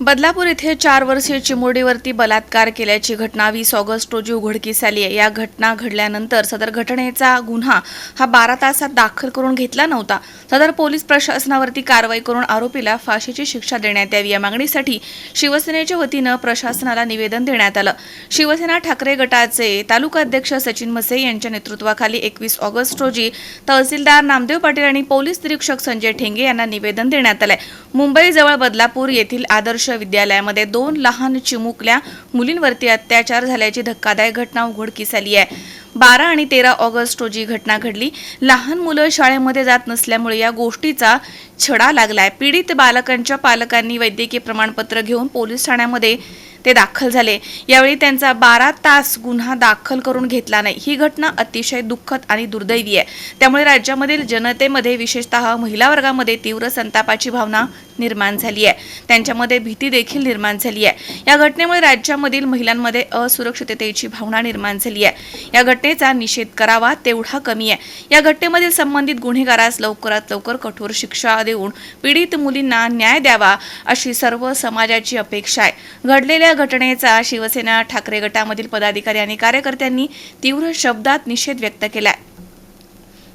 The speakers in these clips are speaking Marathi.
बदलापूर येथे चार वर्षीय चिमुरडीवरती बलात्कार केल्याची घटना वीस ऑगस्ट रोजी उघडकीस आली आहे. या घटना घडल्यानंतर सदर घटनेचा गुन्हा हा बारा तासात दाखल करून घेतला नव्हता. सदर पोलीस प्रशासनावरती कारवाई करून आरोपीला फाशीची शिक्षा देण्यात यावी या मागणीसाठी शिवसेनेच्या वतीनं प्रशासनाला निवेदन देण्यात आलं. शिवसेना ठाकरे गटाचे तालुका अध्यक्ष सचिन मसे यांच्या नेतृत्वाखाली एकवीस ऑगस्ट रोजी तहसीलदार नामदेव पाटील आणि पोलीस निरीक्षक संजय ठेंगे यांना निवेदन देण्यात आलंय. मुंबईजवळ बदलापूर येथील आदर्श विद्यालयामध्ये दोन लहान चिमुकल्या मुलींवरती अत्याचार झाल्याची धक्कादायक घटना उघडकीस आली आहे. बारा आणि तेरा ऑगस्ट रोजी घटना घडली. लहान मुलं शाळेमध्ये जात नसल्यामुळे या गोष्टीचा छडा लागलाय. पीडित बालकांच्या पालकांनी वैद्यकीय प्रमाणपत्र घेऊन पोलीस ठाण्यामध्ये ते दाखल झाले. यावेळी त्यांचा बारा तास गुन्हा दाखल करून घेतला नाही. ही घटना अतिशय दुःखद आणि दुर्दैवी आहे. त्यामुळे राज्यामधील जनतेमध्ये विशेषतः महिला वर्गामध्ये तीव्र संतापाची भावना निर्माण झाली आहे. त्यांच्यामध्ये भीती देखील निर्माण झाली आहे. या घटनेमुळे राज्यामधील महिलांमध्ये असुरक्षिततेची भावना निर्माण झाली आहे. या घटनेचा निषेध करावा तेवढा कमी आहे. या घटनेमधील संबंधित गुन्हेगारास लवकरात लवकर कठोर शिक्षा देऊन पीडित मुलींना न्याय द्यावा अशी सर्व समाजाची अपेक्षा आहे. घडलेल्या घटनेचा शिवसेना ठाकरे गटामधील पदाधिकारी आणि कार्यकर्त्यांनी तीव्र शब्दात निषेध व्यक्त केलाय.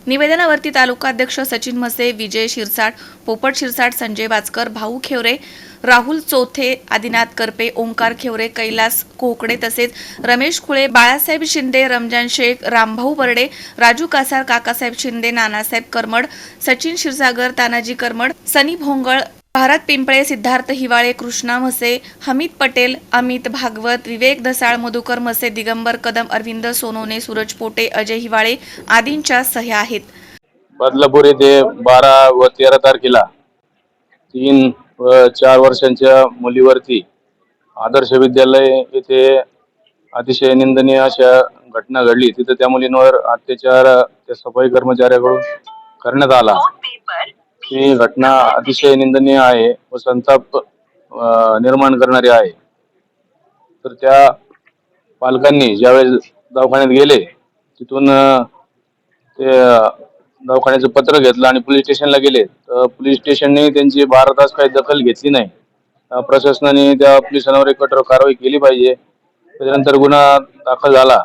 निवेदनावरती तालुकाध्यक्ष सचिन मसे विजय शिरसाट पोपट शिरसाट संजय बाचकर भाऊ खेवरे राहुल चोथे आदिनाथ करपे ओंकार खेवरे कैलास कोकडे तसेच रमेश खुळे बाळासाहेब शिंदे रमजान शेख रामभाऊ बर्डे राजू कासार काकासाहेब शिंदे नानासाहेब करमड सचिन क्षीरसागर तानाजी करमड सनी भोंगळ भारत पिंपळे सिद्धार्थ हिवाळे कृष्णा म्हसे हमीद पटेल अमित भागवत विवेक दसाळ मधुकर म्हसे दिगंबर कदम अरविंद सोनवणे सूरज पोटे अजय हिवाळे आदींच्या सह्या आहेत. बदलापूर येथे बारा व तेरा तारखेला तीन व चार वर्षांच्या मुलीवरती आदर्श विद्यालय येथे अतिशय निंदनीय अशा घटना घडली. तिथं त्या मुलींवर अत्याचार त्या सफाई कर्मचाऱ्याकडून करण्यात आला. ही घटना अतिशय निंदनीय आहे व संताप निर्माण करणारी आहे. तर त्या पालकांनी ज्यावेळेस दवाखान्यात गेले तिथून ते दवाखान्याचं पत्र घेतलं आणि पोलीस स्टेशनला गेले. तर पोलीस स्टेशनने त्यांची बारा तास काही दखल घेतली नाही. प्रशासनाने त्या पोलिसांवर एक कठोर कारवाई केली पाहिजे. त्याच्यानंतर गुन्हा दाखल झाला.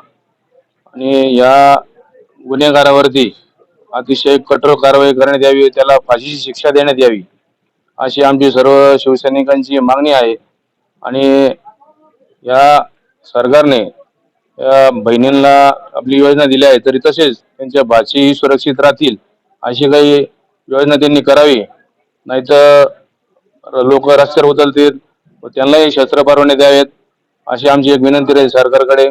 आणि या गुन्हेगारावरती अतिशय कठोर कारवाई करण्यात यावी त्याला फाशीची शिक्षा देण्यात यावी अशी आमची सर्व शिवसैनिकांची मागणी आहे. आणि या सरकारने या बहिणींना आपली योजना दिली आहे तरी तसेच त्यांच्या भाची सुरक्षित राहतील अशी काही योजना त्यांनी करावी. नाहीतर लोक रस्त्यावर उचलतील व त्यांनाही शस्त्र पारवण्यात यावेत अशी आमची एक विनंती राहील सरकारकडे.